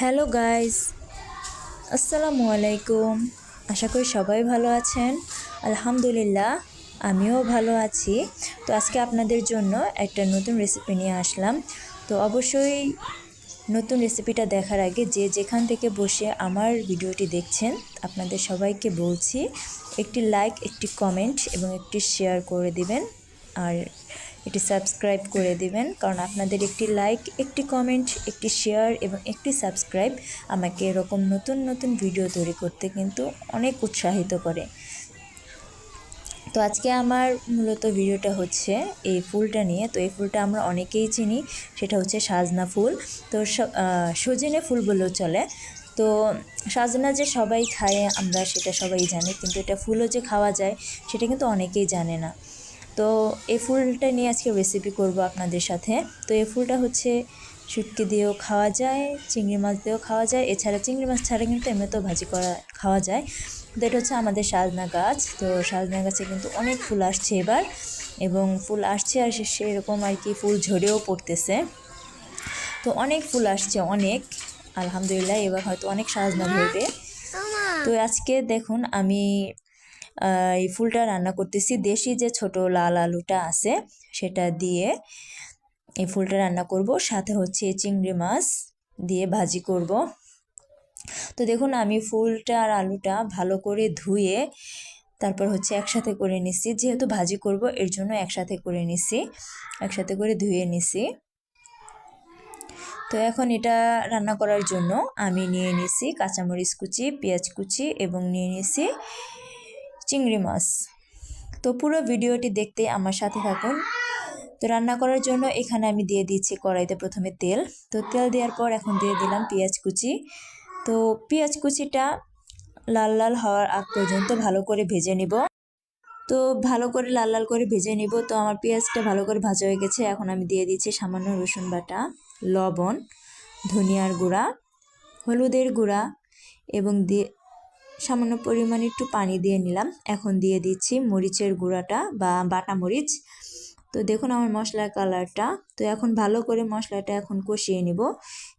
Hello guys, আসসালামু আলাইকুম। আশা করি সবাই ভালো আছেন। আলহামদুলিল্লাহ, আমিও ভালো আছি। তো আজকে আপনাদের জন্য একটা নতুন রেসিপি নিয়ে আসলাম। তো অবশ্যই নতুন রেসিপিটা দেখার আগে যে যেখান থেকে বসে আমার ভিডিওটি দেখছেন, আপনাদের সবাইকে বলছি, একটি লাইক একটি কমেন্ট এবং একটি শেয়ার করে দিবেন। আর এটি সাবস্ক্রাইব করে দিবেন, কারণ আপনাদের একটি লাইক একটি কমেন্ট একটি শেয়ার এবং একটি সাবস্ক্রাইব আমাকে এরকম নতুন নতুন ভিডিও তৈরি করতে কিন্তু অনেক উৎসাহিত করে। তো আজকে আমার মূলত ভিডিওটা হচ্ছে এই ফুলটা নিয়ে। তো এই ফুলটা আমরা অনেকেই চিনি, সেটা হচ্ছে সাজনা ফুল। তো সজনে ফুল বলেও চলে। তো সাজনা যে সবাই খায়, আমরা সেটা সবাই জানি, কিন্তু এটা ফুলও যে খাওয়া যায়, সেটা কিন্তু অনেকেই জানে না। তো এই ফুলটা নিয়ে আজকে রেসিপি করব আপনাদের সাথে। তো এই ফুলটা হচ্ছে শুটকি দিয়েও খাওয়া যায় চিংড়ি মাছ দিয়েও খাওয়া যায়। এছাড়া চিংড়ি মাছ ছাড়া কিন্তু এমনিতেও ভাজি করা খাওয়া যায়। তো এটা হচ্ছে আমাদের সাজনা গাছ। তো সাজনা গাছে কিন্তু অনেক ফুল আসছে এবার এবং ফুল আসছে আর সেরকম আর কি ফুল ঝরেও পড়তেছে। তো অনেক ফুল আসছে অনেক। আলহামদুলিল্লাহ এবার হয়তো অনেক সাজনা ধরবে তো আজকে দেখুন আমি এই ফুলটা রান্না করতেছি। দেশি যে ছোট লাল আলুটা আছে, সেটা দিয়ে এই ফুলটা রান্না করব। সাথে হচ্ছে চিংড়ি মাছ দিয়ে ভাজি করব। তো দেখুন, আমি ফুলটা আর আলুটা ভালো করে ধুয়ে তারপর হচ্ছে একসাথে করে নিছি। যেহেতু ভাজি করব, এর জন্য একসাথে করে নিছি। একসাথে করে ধুয়ে নিছি। তো এখন এটা রান্না করার জন্য আমি নিয়ে নিছি কাঁচামরিচ কুচি, পেঁয়াজ কুচি এবং নিয়ে নিছি চিংড়ি মাছ। তো পুরো ভিডিওটি দেখতে আমার সাথে থাকুন। তো রান্না করার জন্য এখানে আমি দিয়ে দিচ্ছি কড়াইতে প্রথমে তেল। তো তেল দেওয়ার পর এখন দিয়ে দিলাম পেঁয়াজ কুচি। তো পেঁয়াজ কুচিটা লাল লাল হওয়ার আগ পর্যন্ত ভালো করে ভেজে নিব। তো ভালো করে লাল লাল করে ভেজে নিব। তো আমার পেঁয়াজটা ভালো করে ভাজা হয়ে গেছে। এখন আমি দিয়ে দিচ্ছি সামান্য রসুন বাটা, লবণ, ধনিয়ার গুঁড়া, হলুদের গুঁড়া এবং দিয়ে সামান্য পরিমাণে একটু পানি দিয়ে নিলাম। এখন দিয়ে দিচ্ছি মরিচের গুঁড়াটা বা বাটা মরিচ। তো দেখুন আমার মশলার কালারটা। তো এখন ভালো করে মশলাটা এখন কষিয়ে নিব।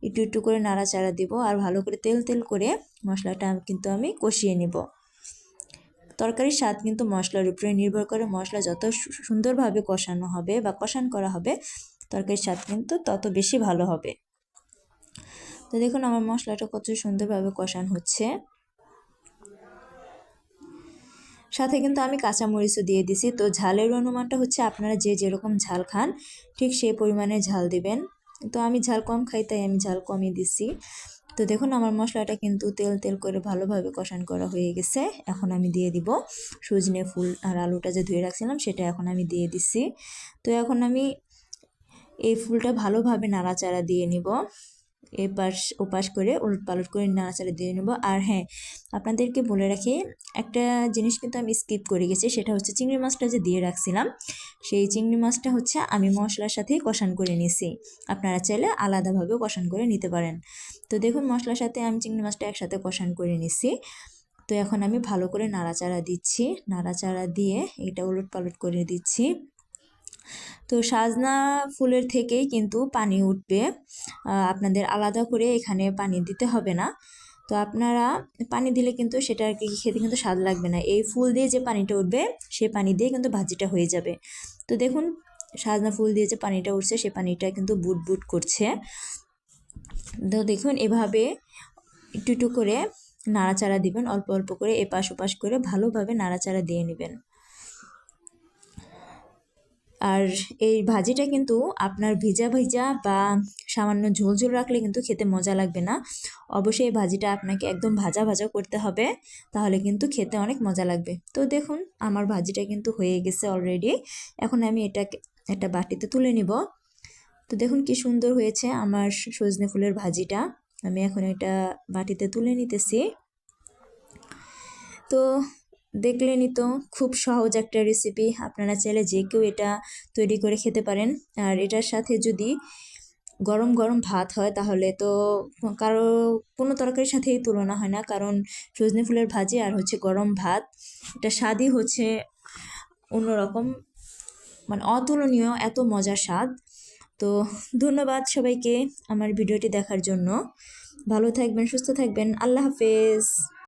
একটু একটু করে নাড়াচাড়া দিব আর ভালো করে তেল তেল করে মশলাটা কিন্তু আমি কষিয়ে নিব। তরকারির স্বাদ কিন্তু মশলার উপরে নির্ভর করে। মশলা যত সুন্দরভাবে কষানো হবে বা কষান করা হবে, তরকারির স্বাদ কিন্তু তত বেশি ভালো হবে। তো দেখুন আমার মশলাটা কত সুন্দরভাবে কষান হচ্ছে। সাথে কিন্তু আমি কাঁচামরিচও দিয়ে দিছি। তো ঝালের অনুমানটা হচ্ছে আপনারা যে যেরকম ঝাল খান, ঠিক সেই পরিমাণে ঝাল দিবেন। তো আমি ঝাল কম খাই, তাই আমি ঝাল কমই দিছি। তো দেখুন, আমার মশলাটা কিন্তু তেল তেল করে ভালোভাবে কষান করা হয়ে গেছে। এখন আমি দিয়ে দিব সজনে ফুল আর আলুটা যে ধুয়ে রাখছিলাম, সেটা এখন আমি দিয়ে দিছি। তো এখন আমি এই ফুলটা ভালোভাবে নাড়াচাড়া দিয়ে নিব। এপাশ, ওপাশ করে উলট পালট করে নাড়াচাড়া দিয়ে নেব। আর হ্যাঁ আপনাদেরকে বলে রাখি, একটা জিনিস কিন্তু আমি স্কিপ করে গেছি, সেটা হচ্ছে চিংড়ি মাছটা যে দিয়ে রাখছিলাম, সেই চিংড়ি মাছটা হচ্ছে আমি মশলার সাথেই কষান করে নিছি আপনারা চাইলে আলাদাভাবেও কষান করে নিতে পারেন। তো দেখুন, মশলার সাথে আমি চিংড়ি মাছটা একসাথে কষান করে নিছি তো এখন আমি ভালো করে নাড়াচাড়া দিচ্ছি, নাড়াচাড়া দিয়ে এটা উলট পালট করে দিচ্ছি। তো সাজনা ফুলের থেকেই কিন্তু পানি উঠবে। আপনাদের আলাদা করে এখানে পানি দিতে হবে না। তো আপনারা পানি দিলে কিন্তু সেটা আর কি খেতে কিন্তু স্বাদ লাগবে না। এই ফুল দিয়ে যে পানিটা উঠবে সেই পানি দিয়ে কিন্তু ভাজিটা হয়ে যাবে। তো দেখুন, সাজনা ফুল দিয়ে যে পানিটা উঠছে, সে পানিটা কিন্তু বুট বুট করছে। তো দেখুন, এভাবে একটু একটু করে নাড়াচাড়া দিবেন, অল্প অল্প করে এপাশ ওপাশ করে ভালোভাবে নাড়াচাড়া দিয়ে নেবেন। আর এই ভাজিটা কিন্তু আপনার ভিজা ভিজা বা সামান্য ঝোল ঝোল রাখলে কিন্তু খেতে মজা লাগবে না। অবশ্যই এই ভাজিটা আপনাকে একদম ভাজা ভাজা করতে হবে, তাহলে কিন্তু খেতে অনেক মজা লাগবে। তো দেখুন, আমার ভাজিটা কিন্তু হয়ে গেছে অলরেডি এখন আমি এটা একটা বাটিতে তুলে নিব। তো দেখুন কি সুন্দর হয়েছে আমার সজনে ফুলের ভাজিটা। আমি এখন এটা বাটিতে তুলে নিতেছি। তো দেখলেনই তো, খুব সহজ একটা রেসিপি আপনারা চাইলে যে কেউ এটা তৈরি করে খেতে পারেন। আর এটার সাথে যদি গরম গরম ভাত হয়, তাহলে তো কারও কোনো তরকারির সাথেই তুলনা হয় না। কারণ সজনে ফুলের ভাজি আর হচ্ছে গরম ভাত, এটা স্বাদই হচ্ছে অন্যরকম। মানে অতুলনীয়, এত মজার স্বাদ। তো ধন্যবাদ সবাইকে আমার ভিডিওটি দেখার জন্য। ভালো থাকবেন, সুস্থ থাকবেন। আল্লাহ হাফেজ।